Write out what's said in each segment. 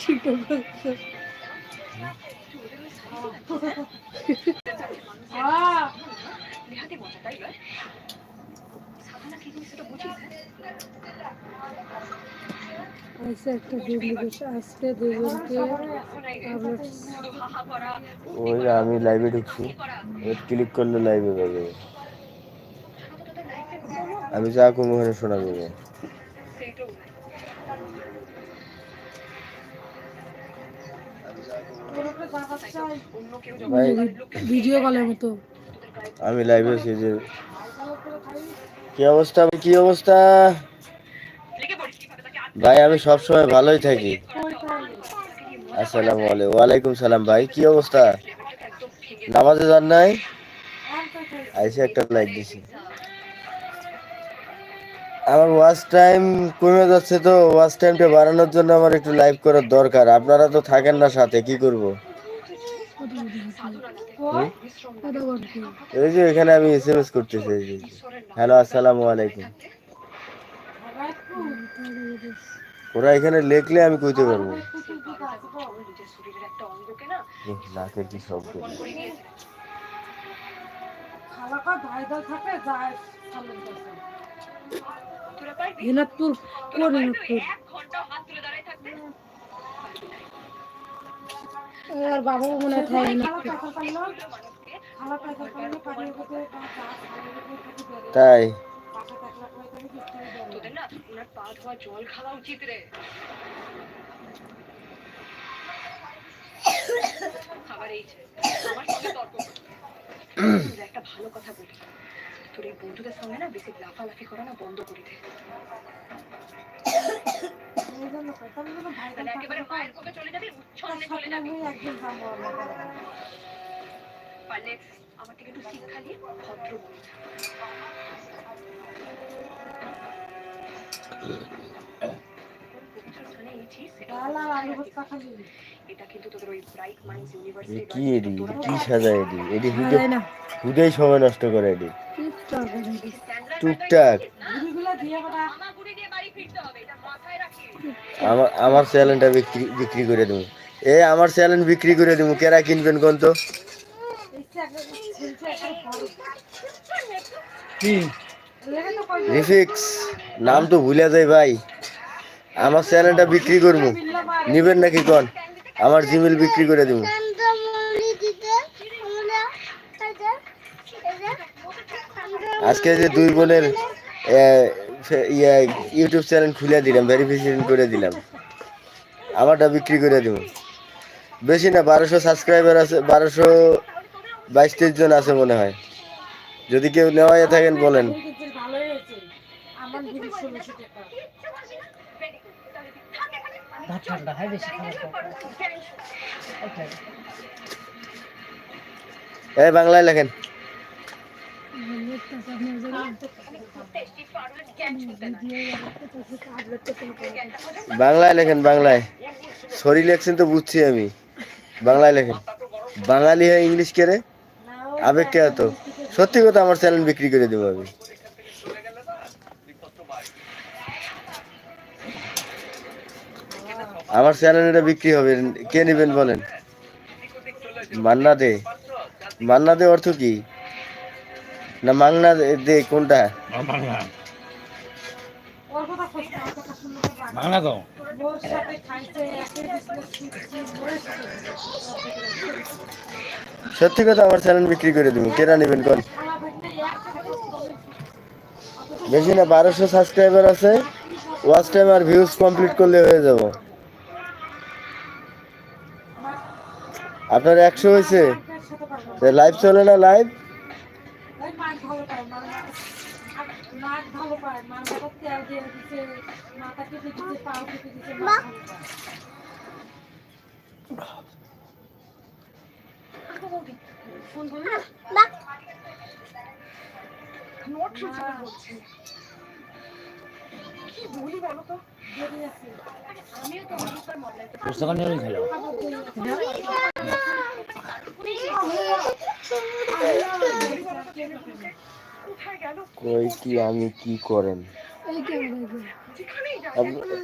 ঠিক আহ একটা ওই আমি লাইভে ঢুকছি। ক্লিক করলে লাইভে যাবে আমি যা ওখানে শোনা যাবে ভিডিও কলের মতো। আমি লাইভে আছি যে। কি অবস্থা? কি অবস্থা? ভাই আমি সব সময় ভালোই থাকি। আসসালামু আলাইকুম। ওয়ালাইকুম সালাম ভাই কি অবস্থা? নামাজে যান নাই? আইসে একটা লাইক দিছি। আমার ওয়াচ টাইম কমে যাচ্ছে তো ওয়াচ টাইমটা বাড়ানোর জন্য আমার একটু লাইভ করার দরকার। আপনারা তো থাকেন না সাথে কি করব? এই যে এখানে আমি এস এম এস করতেছি, এই যে হ্যালো আসসালামু আলাইকুম। ওরা এখানে লেখলে আমি কইতে পারব। নাকের কি শব্দ। দিনাজপুর কোন দিনাজপুর আর বাবা মনে হয় তাই? তোদের না ওনার পা ধোয়া জল খাওয়া উচিত রে আবার এই যে, আমার সঙ্গে তর্ক একটা ভালো কথা বলি তোর এই বন্ধুদের সঙ্গে না বেশি লাফালাফি করা না বন্ধ করে দে। পারলে আমার থেকে একটু শিক্ষা ভদ্র কি এডি? কি সাজা এডি। এডি হুদে হুদেই সময় নষ্ট করে এডি। টুকটাক। আমার আমার চ্যানেলটা বিক্রি বিক্রি করে দেবো এ আমার চ্যানেল বিক্রি করে দেবো কেরা কিনবেন কোন তো? রিফিক্স নাম তো ভুলে যায় ভাই। আমার চ্যানেলটা বিক্রি করব নিবেন নাকি কোন? আমার জিমেল বিক্রি করে দেবো আজকে যে দুই বোনের ইয়া, ইউটিউব চ্যানেল খুলে দিলাম ভেরিফিকেশন করে দিলাম। আমারটা বিক্রি করে দিব। বেশি না বারোশো সাবস্ক্রাইবার আছে বারোশো বাইশ তেইশ জন আছে মনে হয়। যদি কেউ নেওয়া থাকেন বলেন। এই বাংলায় লেখেন। বাংলায় লেখেন, বাংলায়। সরি লেখছেন তো বুঝছি আমি। বাংলায় লেখেন। বাঙালি হয় ইংলিশ কেড়ে আবেগ কে এত? সত্যি কথা আমার চ্যানেল বিক্রি করে দেবো আমি। আমার চ্যানেল এটা বিক্রি হবে। কে নেবেন বলেন? মান্না দে। মান্না দে অর্থ কি? না মাংনা দে- কোনটা? তো সত্যি কথা আমার চ্যানেল বিক্রি করে দেবো। কেনা নেবেন কোন। বেশি না বারোশো সাবস্ক্রাইবার আছে। ওয়াচ টাইম আর ভিউজ কমপ্লিট করলে হয়ে যাব। আপনার একশো হয়েছে। লাইভ চলে না লাইভ ভালো পায়, মাছ নাক ভালো পায়, মাছ ভালো তেল দিয়ে দিছে, মাথা কেটে দিছে, পাও কেটে দিছে, মাছ ফোন বলবি নোট সুচার বলছে কি বলি বলো তো? আমিও তো অনেকবার পুস্তক নিয়ে খেলো। কই কি আমি কি করেন?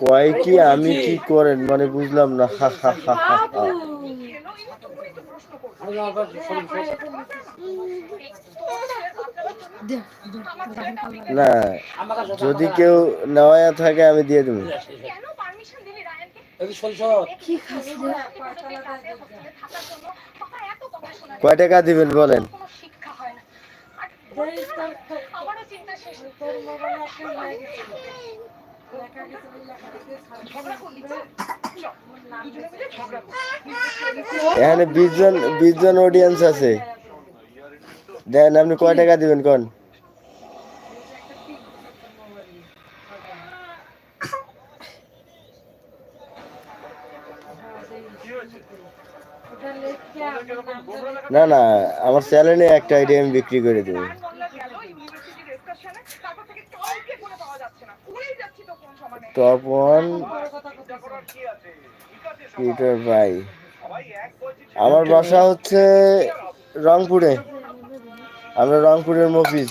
কয় কি আমি কি করেন? মানে বুঝলাম না হা হা হা হা হা। না যদি কেউ নেওয়া থাকে আমি দিয়ে দেবো। কেন পারমিশন কি কয় টাকা দিবেন বলেন। এখানে বিশ জন বিশ জন অডিয়েন্স আছে। দেন আপনি কয় টাকা দিবেন কোন? না না আমার চ্যানেলে একটা আইডিয়া আমি বিক্রি করে দেবো। রায়ান বলল গেল ইউনিভার্সিটির এক্সকারশনে তারপর থেকে কাউকে ফোনে পাওয়া যাচ্ছে না। উড়েই যাচ্ছি তো কোন সমানে। টপ ওয়ান বড় কথা বলতেছে। পিটার ভাই আমার বাসা হচ্ছে রংপুরে। আমরা রংপুরের মফিজ।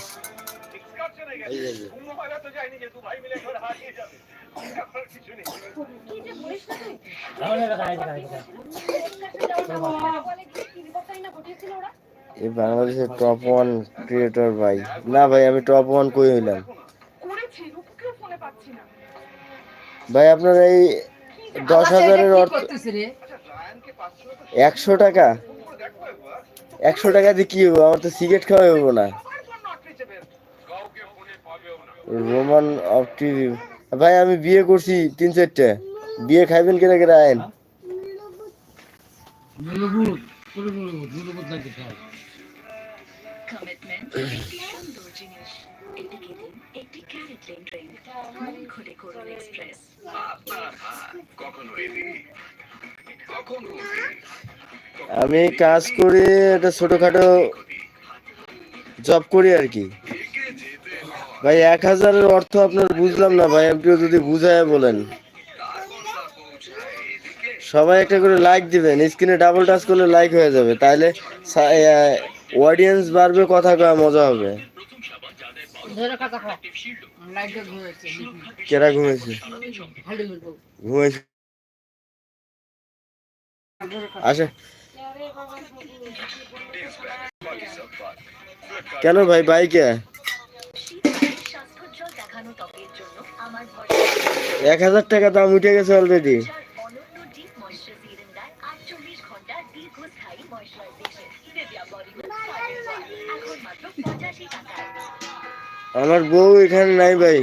এই বাংলাদেশের টপ ওয়ান ক্রিয়েটর ভাই। না ভাই, আমি টপ ওয়ান কই হইলাম? ভাই, আপনার এই দশ হাজারের অর্থ একশো টাকা? একশো টাকা দিয়ে কি হব আমার তো সিগারেট খাওয়া হব না। রোমান অফ টিভি ভাই, আমি বিয়ে করছি তিন চারটে। বিয়ে খাইবেন কেনা কেনা আইন। নুরুবুত, নুরুবুত, নুরুবুত নাকি খায়? কমিটমেন্ট একটি সুন্দর জিনিস এটিকে দিন একটি ক্যারেট লেন ট্রেন মন খুলে করুন এক্সপ্রেস আমি কাজ করি একটা ছোটখাটো জব করি আর কি। ভাই এক হাজারের অর্থ আপনার বুঝলাম না ভাই একটু যদি বুঝায় বলেন। সবাই একটা করে লাইক দিবেন। স্ক্রিনে ডাবল টাচ করলে লাইক হয়ে যাবে। তাহলে অডিয়েন্স বাড়বে কথা কয়া মজা হবে। কেরা ঘুমেছে আসে। কেন ভাই বাইকে এক হাজার টাকা দাম উঠে গেছে অলরেডি আমার বউ এখানে নাই ভাই।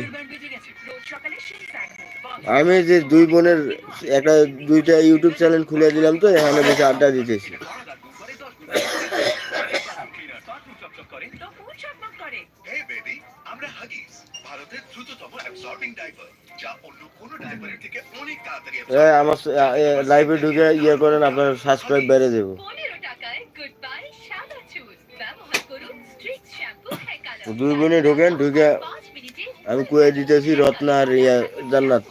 আমি যে দুই বোনের একটা দুইটা ইউটিউব চ্যানেল খুলে দিলাম তো এখানে বেশি আড্ডা দিতেছি। আমার লাইভে ঢুকে ইয়ে করেন আপনার সাবস্ক্রাইব বেড়ে দেবো তো দুই বোনে ঢোকেন, ঢুকে আমি কুয়ে দিতেছি, রত্না আর ইয়া জান্নাত।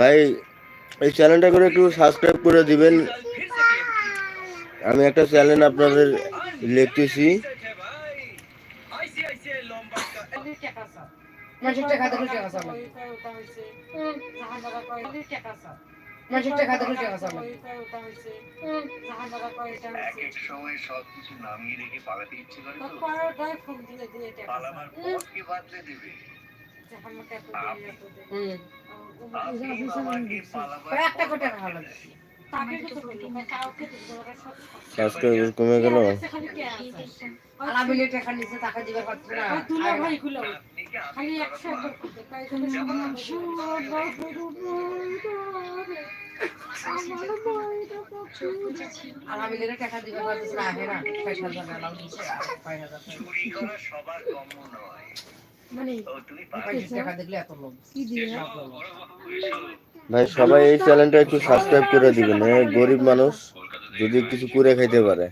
ভাই, এই চ্যানেলটা করে একটু সাবস্ক্রাইব করে দিবেন। আমি একটা চ্যানেল আপনাদের লিখতেছি। মানুষের টাকা দেখলে টাকা চাও। ওই কয় ওটা হয়েছে। জাহানারা কয় খালি টাকা চাও। মানুষের টাকা দেখলে টাকা চাও। ওই কয় হয়েছে। জাহানারা কয় এটা এক হয়েছে। সময় সবকিছু নামিয়ে রেখে পালাতে ইচ্ছে করে তো তারপরে ওটাই ফোন দিয়ে দিয়ে টাকা চাও। পালাবার পর কে বাদলে দেবে যে আমাকে এত দিয়ে, এত দিয়ে। হুম। আপনি বাবাকে পালাবার কয়েকটা করে টাকা ভালো তাকে কিছু বলতো না, কাউকে কিছু বলতো না, সব সাবস্ক্রাইব কমে গেল কম্য নয় মানে ও টাকা দেখলে এত লোক কি দিয়ে? ভাই, সবাই এই চ্যানেলটা একটু সাবস্ক্রাইব করে দিবেন গরিব মানুষ যদি কিছু করে খাইতে পারে।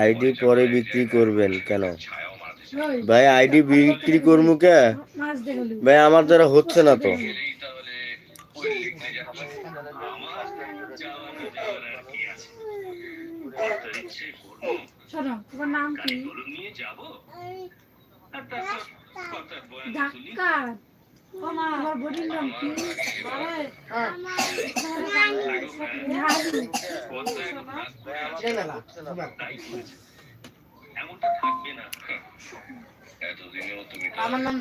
আইডি পরে বিক্রি করবেন কেন? ভাই, আইডি বিক্রি করব কে? ভাই, আমার দ্বারা হচ্ছে না তো। শোনো তোমার নাম কি? ডাক্তার। আমার বডির নাম কি? আমার নাম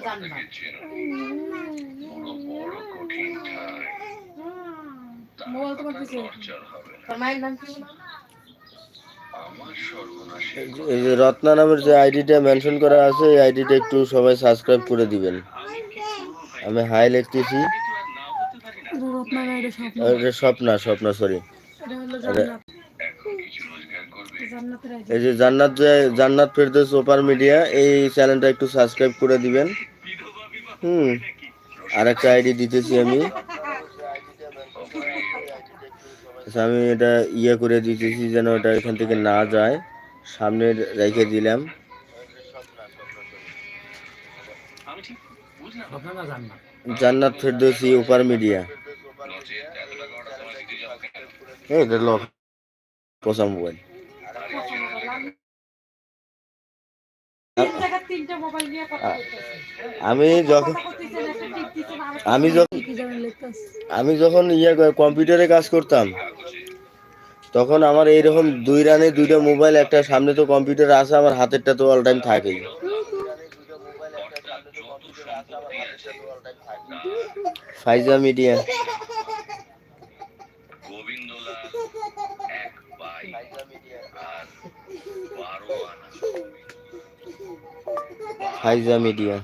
মোবাইল তোমার কিছু তোর মায়ের নাম কি? রত্না নামের যে আইডিটা মেনশন করা আছে, এই আইডিটা একটু সবাই সাবস্ক্রাইব করে দিবেন। আমি হাই লিখতেছি। স্বপ্ন, স্বপ্না সরি এই যে জান্নাত যে, জান্নাত ফেরদৌস ওপার মিডিয়া, এই চ্যানেলটা একটু সাবস্ক্রাইব করে দিবেন। হুম আর একটা আইডি দিতেছি আমি। আচ্ছা, আমি এটা ইয়ে করে দিতেছি যেন এটা এখান থেকে না যায়। সামনে রেখে দিলাম। আপনারা জান না। জান্নাত ফেরদৌসি ওপার মিডিয়া। এই এটা লক পচা মোবাইল। তিন জায়গায় তিনটা মোবাইল নিয়ে কথা বলতেছে। আমি যখন আমি যখন আমি যখন ইয়ে কম্পিউটারে কাজ করতাম তখন আমার এইরকম দুই রানে দুইটা মোবাইল, একটা সামনে তো কম্পিউটার আছে, আমার হাতেরটা তো অল টাইম থাকেই। ফাইজা মিডিয়া। ফাইজা মিডিয়া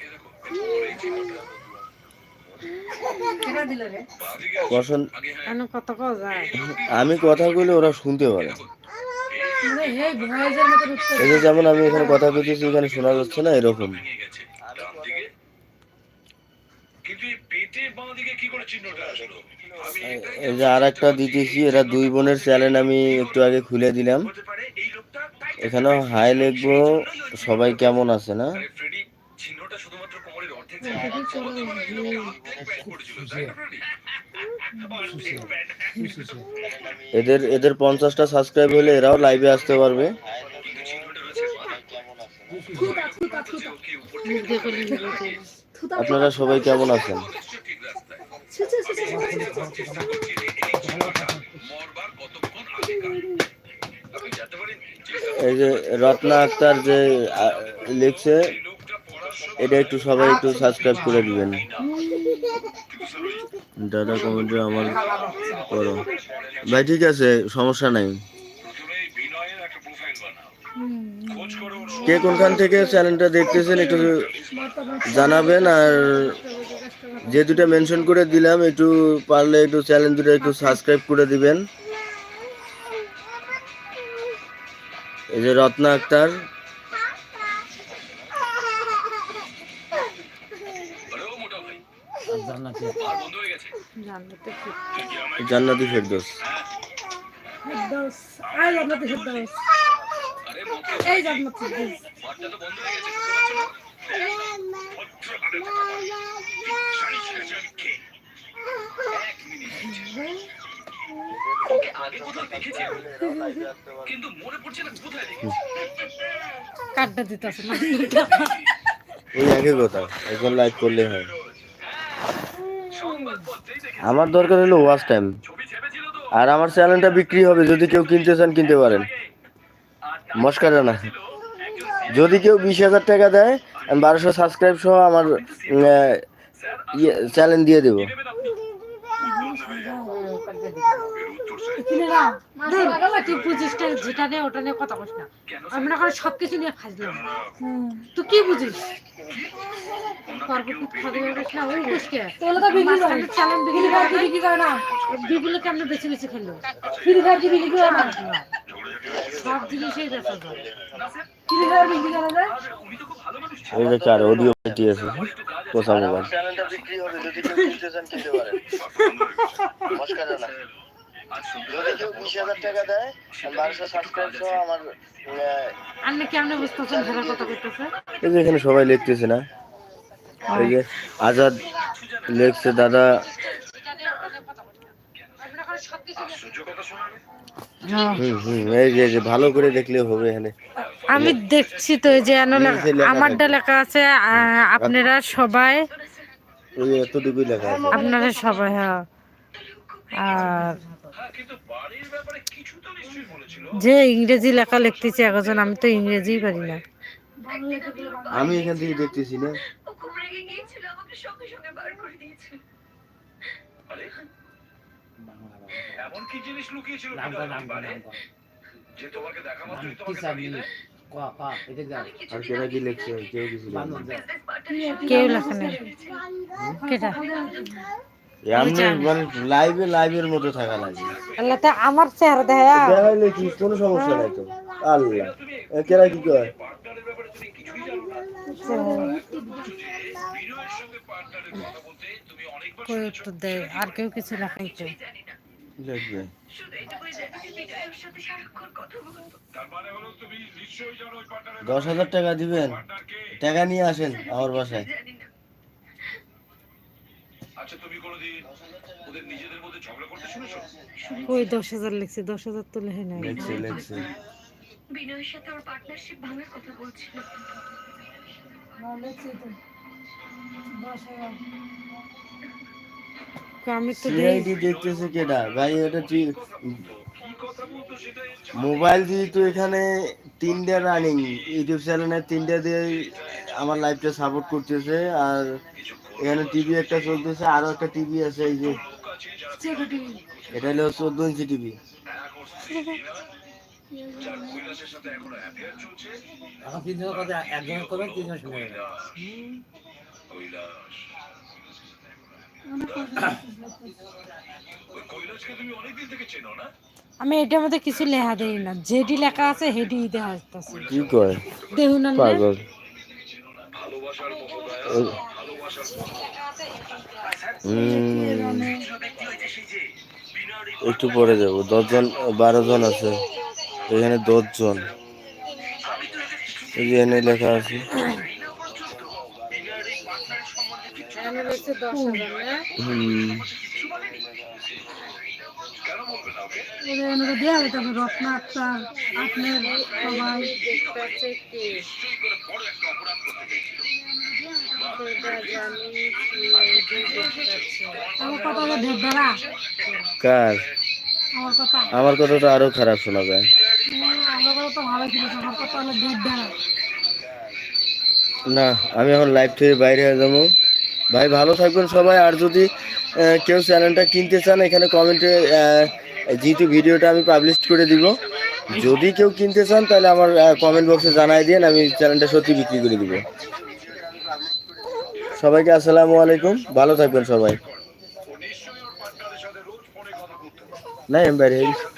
কেনা দিল রে পছন্দ কেন কত কও যায় আমি কথা বলে ওরা শুনতে পারে। এই যেমন আমি এখানে কথা বলতেছি এখানে শোনা যাচ্ছে না এরকম। এই যে আর একটা দিতেছি এরা দুই বোনের চ্যানেল আমি একটু আগে খুলে দিলাম। এখানেও হাই লিখব সবাই কেমন আছে না? এদের এদের পঞ্চাশটা সাবস্ক্রাইব হলে এরাও লাইভে আসতে পারবে। আপনারা সবাই কেমন আছেন? এই যে রত্না আক্তার যে লিখছে এটা একটু সবাই একটু সাবস্ক্রাইব করে দিবেন। দাদা কমেন্ট আমার করো। ভাই, ঠিক আছে, সমস্যা নাই। কে কোনখান থেকে চ্যানেলটা দেখতেছেন একটু জানাবেন, আর যে দুটো মেনশন করে দিলাম, একটু পারলে একটু চ্যানেল দুটো একটু সাবস্ক্রাইব করে দিবেন। এই যে রত্না আক্তার। জান্নাতে। আর বন্ধ হয়ে গেছে জান্নাতে জান্নাতি ফেরদৌস। ফেরদৌস। আই জান্নাতে ফেরদৌস। এই জান্নাত ফেরদৌস। বারটা তো বন্ধ হয়ে গেছে শুনতে পাচ্ছ না। আগে মনে কাটটা ওই একই কথা এখন লাইভ করলে হয়। আমার দরকার হলো ওয়াচ টাইম আর আমার চ্যানেলটা বিক্রি হবে যদি কেউ কিনতে চান, কিনতে পারেন। মস্কার না। যদি কেউ বিশ হাজার টাকা দেয়, আমি বারোশো সাবস্ক্রাইব সহ আমার চ্যানেল দিয়ে দেবো। কিনে নাও তুই বুঝিস যেটা নিয়ে ওটা নিয়ে কথা বলিস না। আমি না করে সব কিছু নিয়ে ফাজলাম তুই কি বুঝিস? বেশি বেশি খেললো ফ্রি ফায়ার কি? না। সব জিনিসই বেচা যায়। ওই যে কার অডিও পার্টি আছে। কোথা চ্যানেলটা বিক্রি হবে যদি কেউ চান কিনতে পারেন যদি কেউ বিশ হাজার টাকা দেয় বারোশো সাবস্ক্রাইব সহ আমার আপনি কেমনে বুঝতেছেন ভেড়া কথা করতেছে? এই যে এখানে সবাই লিখতেছে না। এই যে আজাদ লিখছে দাদা হ্যাঁ। হুম হুম এই যে ভালো করে দেখলে হবে এখানে। আমি দেখছি তো এই যে আমারটা লেখা আছে আপনারা সবাই এতটুকুই লেখা আপনারা সবাই হ্যাঁ। আর কিন্তু বাড়ির ব্যাপারে কিছু তো নিশ্চয়ই বলেছিল। যে ইংরেজি লেখা লিখতেছি একজন আমি তো ইংরেজিই পারি না। আমি এখান থেকে দেখতেছি না। এমন কি জিনিস লুকিয়েছিল। যে তোমাকে দেখা মাত্রই তোমাকে কেউ লেখা নেই। কেটা? লাইভে লাইভের মতো থাকা লাগে। আল্লাহ তা আমার চেহারা দেখা দেখাইলে কি? কোনো সমস্যা নাই তো? আল্লাহ। এ, কি কয়? পার্টনারের ব্যাপারে তুমি কিছুই জানো না বিনয়ের সঙ্গে পার্টনারের কথা বলতে তুমি অনেকবার কই উত্তর দেয়? আর কেউ কিছু লেখাই তো। জানি না লিখবে শুধু এটুকুই জানি যে বিজয়ের সাথে সারাক্ষণ কথা বলতো তার মানে হলো তুমি নিশ্চয়ই জানো ওই পার্টনারের দশ হাজার টাকা দিবেন। টাকা নিয়ে আসেন আমার বাসায়। আচ্ছা তুমি কোনোদিন ওদের নিজেদের মধ্যে ঝগড়া করতে শুনেছো? ওই দশ হাজার লিখছে দশ হাজার তো লেখে নাই। লিখছে লিখছে। বিনয়ের সাথে ওর পার্টনারশিপ ভাঙার কথা বলছিল। আমি তো দেই সিআইডি দেখতেছে কেডা? ভাই এটা ঠিক মোবাইল দিয়ে তো এখানে তিনটা রানিং ইউটিউব চ্যানেলে তিনটা দিয়ে আমার লাইভটা সাপোর্ট করতেছে আর এখানে টিভি একটা চলতেছে আরও একটা টিভি আছে এই যে। এটা হলো চোদ্দ ইঞ্চি টিভি আমি এটার মধ্যে কিছু লেখা দেই না। যেটি লেখা আছে সেটি দেখা যাচ্ছে কি কয়? দেখুন না পাগল ভালোবাসার মতো দয়া এই- ভালোবাসার উম, একটু পরে যাব। দশজন বারো জন আছে। এখানে দশজন। এই যে এনে লেখা আছে। হুম। দেওয়া রত্ন আক্তার আপনার সবাই কার? আমার কথা। আমার কথাটা আরও খারাপ ঢের বেড়া না আমি এখন লাইভ থেকে বাইরে হয়ে যাব। ভাই ভালো থাকবেন সবাই আর যদি কেউ চ্যানেলটা কিনতে চান এখানে কমেন্টে যেহেতু ভিডিওটা আমি পাবলিশ করে দিব। যদি কেউ কিনতে চান তাহলে আমার কমেন্ট বক্সে জানাই দিন আমি চ্যানেলটা সত্যি বিক্রি করে দিব। সবাইকে আসসালামু আলাইকুম ভালো থাকবেন সবাই না গেছি।